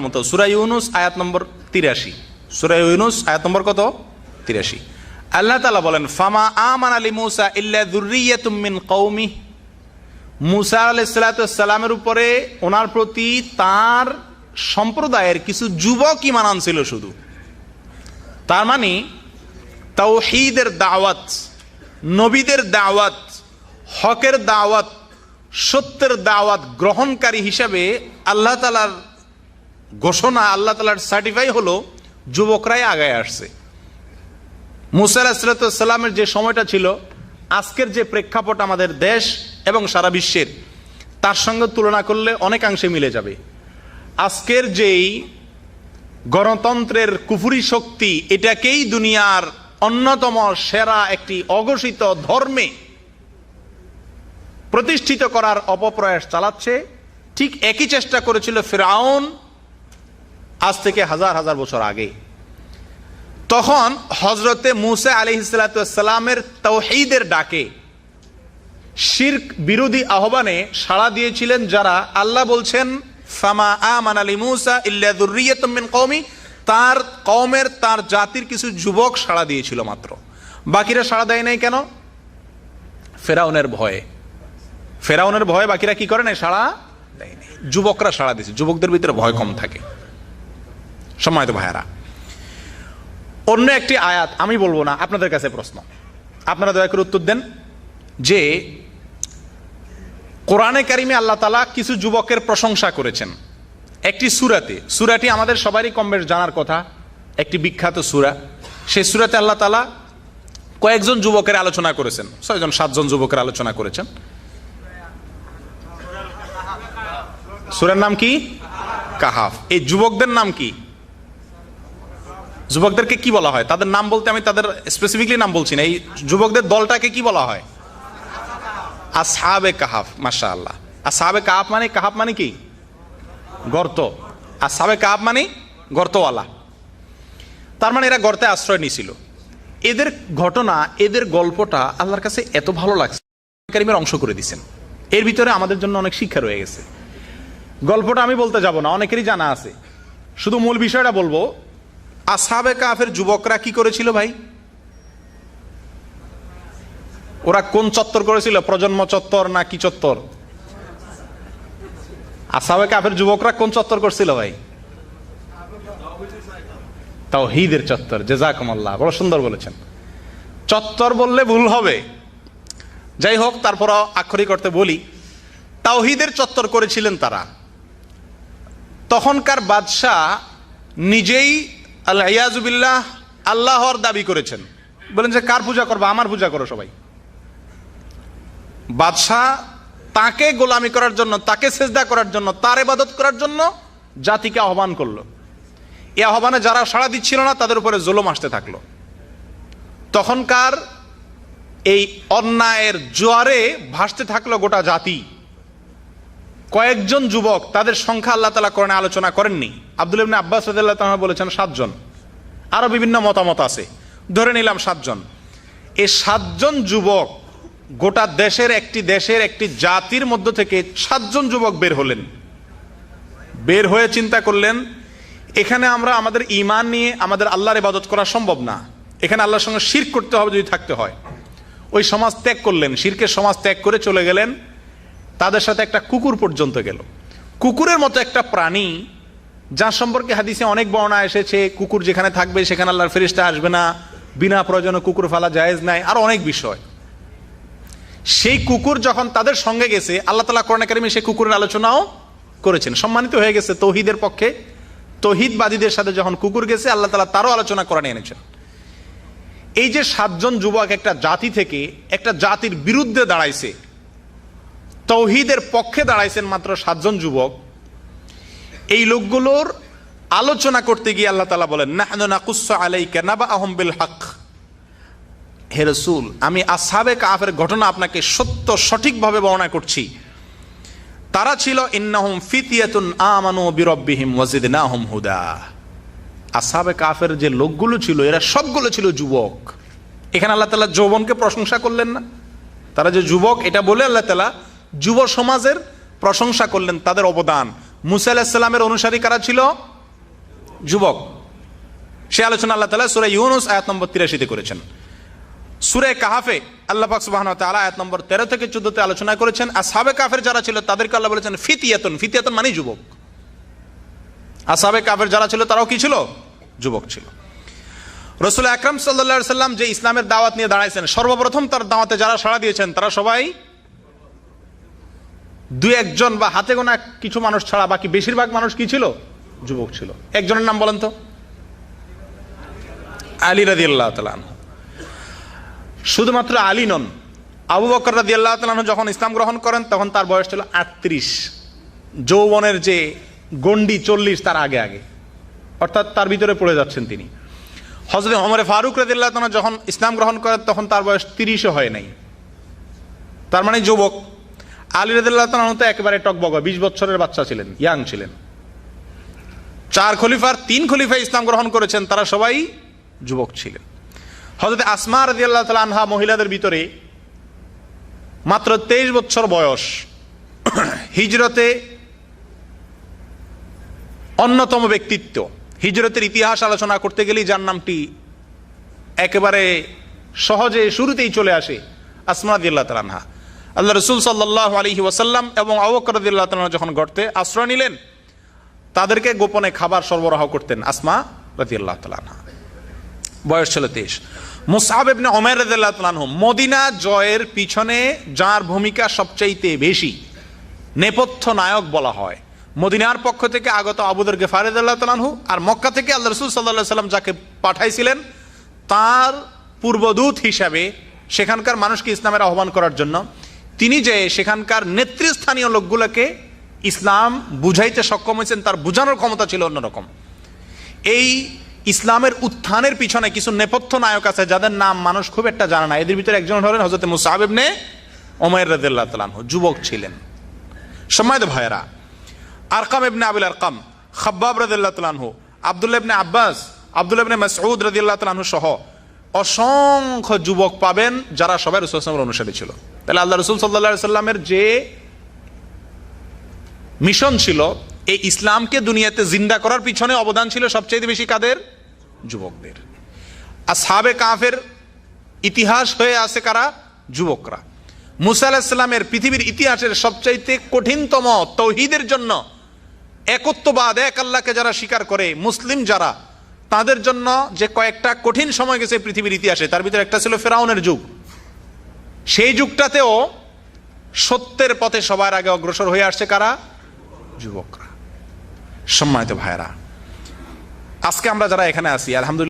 মতো ইউনুস, আয়াত নম্বর তিরাশি। ইউনুস, আয়াত নম্বর কত? তিরাশি। আল্লাহ তালা বলেন, ফামা আমান আলী মুসা ইল্লা দুর্রিয়াতুম মিন কৌমি মুসা উপরে ওনার প্রতি তার সম্প্রদায়ের কিছু যুবক ইমান আনছিল শুধু। তার মানে তাওহীদের দাওয়াত, নবীদের দাওয়াত, হকের দাওয়াত, সত্যের দাওয়াত গ্রহণকারী হিসাবে আল্লাহ তালার ঘোষণা আল্লাহ তালার সার্টিফাই হলো, যুবকরাই আগায় আসছে। মুসা যে সময়টা ছিল, আজকের যে প্রেক্ষাপট আমাদের দেশ এবং সারা বিশ্বের, তার সঙ্গে তুলনা করলে অনেকাংশে মিলে যাবে। আজকের যেই গণতন্ত্রের কুফুরি শক্তি, এটাকেই দুনিয়ার অন্যতম সেরা একটি অঘোষিত ধর্মে প্রতিষ্ঠিত করার অপপ্রয়াস চালাচ্ছে, ঠিক একই চেষ্টা করেছিল ফেরাউন আজ থেকে হাজার হাজার বছর আগে। তখন হজরতে মুসা আলি সালামের তৌহিদের ডাকে শির্ক বিরোধী আহ্বানে সাড়া দিয়েছিলেন যারা। আল্লাহ বলছেন, ফামা আমান আলী মুসা ইল্লাদুরিয়তমিন কৌমি তার কওমের, তার জাতির কিছু যুবক সাড়া দিয়েছিল মাত্র। বাকিরা সাড়া দেয় নাই কেন? ফেরাউনের ভয়ে। ফেরাউনের ভয়ে বাকিরা কি করে নাই? সাড়া দেয়নি যুবকরা সাড়া দিয়েছে। যুবকদের ভিতরে ভয় কম থাকে। সম্মানিত ভাইয়ারা, অন্য একটি আয়াত আমি বলব না, আপনাদের কাছে প্রশ্ন। আপনারা দয়া করে উত্তর দেন যে, কোরআনে কারিমে আল্লাহ তালা কিছু যুবকের প্রশংসা করেছেন। একটি সুরাতে, সুরাটি আমাদের সবারই কম বেশ জানার কথা, একটি বিখ্যাত সুরা। সেই সুরাতে আল্লাহ তালা কয়েকজন যুবকের আলোচনা করেছেন, ছয়জন, সাতজন যুবকের আলোচনা করেছেন। সুরার নাম কি? কাহাফ। এই যুবকদের নাম কি? যুবকদেরকে কি বলা হয়? তাদের নাম বলতে আমি তাদের স্পেসিফিকলি নাম বলছি না। এই যুবকদের দলটাকে কি বলা হয়? আসহাবে কাহাফ মাসা আল্লাহ আসহাবে কাহাফ মানে কাহাফ মানে কি? গর্ত। আসহাবে কাহাফ মানে গর্তওয়ালা। তার মানে এরা গর্তে আশ্রয় নিয়েছিল। এদের ঘটনা, এদের গল্পটা আল্লাহর কাছে এত ভালো লাগছে, কারিমের অংশ করে দিছেন এর ভিতরে আমাদের জন্য অনেক শিক্ষা রয়ে গেছে। গল্পটা আমি বলতে যাব না, অনেকেরই জানা আছে। শুধু মূল বিষয়টা বলব আসাবে কাফের যুবকরা কি করেছিল ভাই? ওরা কোন চত্বর করেছিল? প্রজন্ম চত্বর না কি চত্বর? আসাবে কাফের যুবকরা কোন চত্বর করছিল ভাই? তাও হিদের চত্বর, জেজাকমাল্লাহ, বড় সুন্দর বলেছেন। চত্বর বললে ভুল হবে। যাই হোক তারপর আক্ষরিক করতে বলি, তাওহিদের চত্বর করেছিলেন তারা। তখনকার বাদশাহ নিজেই আল্লাহ ইয়াজুবিল্লাহ আল্লাহর দাবি করেছেন। বলেন যে, কার পূজা করব? আমার পূজা করো সবাই। বাদশাহ তাকে গোলামি করার জন্য, তাকে সেজদা করার জন্য, তার ইবাদত করার জন্য জাতিকে আহ্বান করল। এই আহ্বানে যারা সাড়া দিচ্ছিল না, তাদের উপরে জোলম আসতে থাকল। তখনকার এই অন্যায়ের জোয়ারে ভাসতে থাকল গোটা জাতি। কয়েকজন যুবক তাদের সংখ্যা আল্লাহ তালা কোরআনে আলোচনা করেননি। আব্দুল ইবনে আব্বাস রাদিয়াল্লাহু তাআলা বলেছেন সাতজন। আরও বিভিন্ন মতামত আছে। ধরে নিলাম সাতজন। এই সাতজন যুবক গোটা দেশের একটি দেশের একটি জাতির মধ্য থেকে সাতজন যুবক বের হলেন। বের হয়ে চিন্তা করলেন, এখানে আমরা আমাদের ইমান নিয়ে আমাদের আল্লাহর ইবাদত করা সম্ভব না। এখানে আল্লাহর সঙ্গে শির করতে হবে যদি থাকতে হয়। ওই সমাজ ত্যাগ করলেন, শিরকের সমাজ ত্যাগ করে চলে গেলেন। তাদের সাথে একটা কুকুর পর্যন্ত গেল। কুকুরের মতো একটা প্রাণী, যার সম্পর্কে হাদিসে অনেক বর্ণনা এসেছে, কুকুর যেখানে থাকবে সেখানে আল্লাহর ফেরিস্তা আসবে না, বিনা প্রয়োজনে কুকুর ফেলা জায়েজ নাই, আর অনেক বিষয়। সেই কুকুর যখন তাদের সঙ্গে গেছে, আল্লাহ তালা করোনা কারিমে সেই কুকুরের আলোচনাও করেছেন। সম্মানিত হয়ে গেছে তৌহিদের পক্ষে। তৌহিদবাদীদের সাথে যখন কুকুর গেছে, আল্লাহ তালা তারও আলোচনা করে এনেছেন। এই যে সাতজন যুবক একটা জাতি থেকে একটা জাতির বিরুদ্ধে দাঁড়াইছে তৌহিদের পক্ষে দাঁড়াইছেন মাত্র সাতজন যুবক। এই লোকগুলোর আলোচনা করতে গিয়ে আল্লাহ তালা বলেন হক। হে রসুল, আমি আসাবে কাফের ঘটনা আপনাকে সত্য, সঠিকভাবে বর্ণনা করছি। তারা ছিল, ইন্নাহুম ফিতিয়াতুন আমানু বিরব্বিহিম ওয়াজিদনাহুম হুদা। আসাবে কাফের যে লোকগুলো ছিল, এরা সবগুলো ছিল যুবক। এখানে আল্লাহ তালা যৌবনকে প্রশংসা করলেন না। তারা যে যুবক, এটা বলে আল্লাহ তালা যুব সমাজের প্রশংসা করলেন, তাদের অবদান। মুসা আলাহিসাল্লামের অনুসারী কারা ছিল? যুবক। সে আলোচনা আল্লাহ তালা সুরে ইউনুস আয়াত নম্বর তিরাশিতে করেছেন। সুরে কাহাফে আল্লাহ পাক সুবহানাহু ওয়া তাআলা আয়াত নম্বর 13 থেকে 14 তে আলোচনা করেছেন আর সাবে কাফের যারা ছিল, তাদেরকে আল্লাহ বলেছেন ফিতিয়াতুন। ফিতিয়াতুন মানে যুবক। আর সাবে কাফের যারা ছিল, তারাও কি ছিল? যুবক ছিল। রসুল আকরাম সাল্লাল্লাহু সাল্লাম যে ইসলামের দাওয়াত নিয়ে দাঁড়াইছেন, সর্বপ্রথম তার দাওয়াতে যারা সাড়া দিয়েছেন, তারা সবাই দুই একজন বা হাতে গোনা কিছু মানুষ ছাড়া বাকি বেশিরভাগ মানুষ কি ছিল? যুবক ছিল। একজনের নাম বলেন তো। আলী রাদিয়াল্লাহু আল্লাহ আনহু। শুধুমাত্র আলী নন, আবু বকর রাদি আল্লাহ তালন যখন ইসলাম গ্রহণ করেন, তখন তার বয়স ছিল আটত্রিশ। যৌবনের যে গন্ডি চল্লিশ, তার আগে আগে। অর্থাৎ তার ভিতরে পড়ে যাচ্ছেন তিনি। হজরত অমরে ফারুক রাদিল্লাহ তালন যখন ইসলাম গ্রহণ করেন, তখন তার বয়স তিরিশও হয় নাই। তার মানে যুবক আলী রাদিল্লাহ তো একেবারে টকবগ, বিশ বছরের বাচ্চা ছিলেন ইয়াং ছিলেন। চার খলিফার তিন খলিফা ইসলাম গ্রহণ করেছেন, তারা সবাই যুবক ছিলেন। হজরত আসমা রাজি আল্লাহ আনহা মহিলাদের ভিতরে মাত্র তেইশ বছর বয়স, হিজরতে অন্যতম ব্যক্তিত্ব। হিজরতের ইতিহাস আলোচনা করতে গেলেই যার নামটি একেবারে সহজে শুরুতেই চলে আসে আসমা রাদিয়াল্লাহ তাআলা আনহা। আল্লাহ রসুল সাল্লাহ আলহি ওয়াসাল্লাম এবং আবকর রাদিয়াল্লাহ তাআলা যখন গড়তে আশ্রয় নিলেন, তাদেরকে গোপনে খাবার সরবরাহ করতেন আসমা রাদিয়াল্লাহ তাআলা আনহা। বয়স ছিল তেইশ। মুসাহাব ইবনে ওমর রাদিয়াল্লাহু তাআলা মদিনা জয়ের পিছনে যার ভূমিকা সবচাইতে বেশি নেপথ্য নায়ক বলা হয়, মদিনার পক্ষ থেকে আগত আবুদর গেফার রাদিয়াল্লাহু তাআলা আনহু আর মক্কা থেকে আল্লাহ রাসূল আলাইহি সাল্লাম যাকে পাঠাইছিলেন, তার পূর্বদূত হিসাবে সেখানকার মানুষকে ইসলামের আহ্বান করার জন্য তিনি যে সেখানকার নেতৃস্থানীয় লোকগুলোকে ইসলাম বুঝাইতে সক্ষম হয়েছেন, তার বোঝানোর ক্ষমতা ছিল অন্যরকম। এই ইসলামের উত্থানের পিছনে কিছু নেপথ্য নায়ক আছে, যাদের নাম মানুষ খুব একটা জানে না। এদের ভিতরে একজন হলেন হজরত মুসাহেব নে ওমর রাদিল্লাহ তালানহ যুবক ছিলেন। সময় ভাইয়েরা, আরকাম ইবনে আবিল আরকাম, খাব্বাব রাদিল্লাহ তালানহ আবদুল্লাহ ইবনে আব্বাস, আবদুল্লাহ ইবনে মাসউদ রাদিল্লাহ তালানহ সহ অসংখ্য যুবক পাবেন, যারা সবাই রসুল আসলামের অনুসারী ছিল। তাহলে আল্লাহ রসুল সাল্লাহ সাল্লামের যে মিশন ছিল, এই ইসলামকে দুনিয়াতে জিন্দা করার পিছনে অবদান ছিল সবচেয়ে বেশি কাদের? যুবকদের। আর সাবে কাফের ইতিহাস হয়ে আছে কারা? যুবকরা। মুসা আলাহিসাল্লামের পৃথিবীর ইতিহাসের সবচাইতে কঠিনতম তৌহিদের জন্য একত্ববাদ, এক আল্লাহকে যারা স্বীকার করে, মুসলিম যারা, তাদের জন্য যে কয়েকটা কঠিন সময় গেছে পৃথিবীর ইতিহাসে, তার ভিতরে একটা ছিল ফেরাউনের যুগ। সেই যুগটাতেও সত্যের পথে সবার আগে অগ্রসর হয়ে আসছে কারা? যুবকরা। সম্মানিত ভাইরা আজকে আমরা যারা এখানে আছি, আলহামদুলিল্লাহ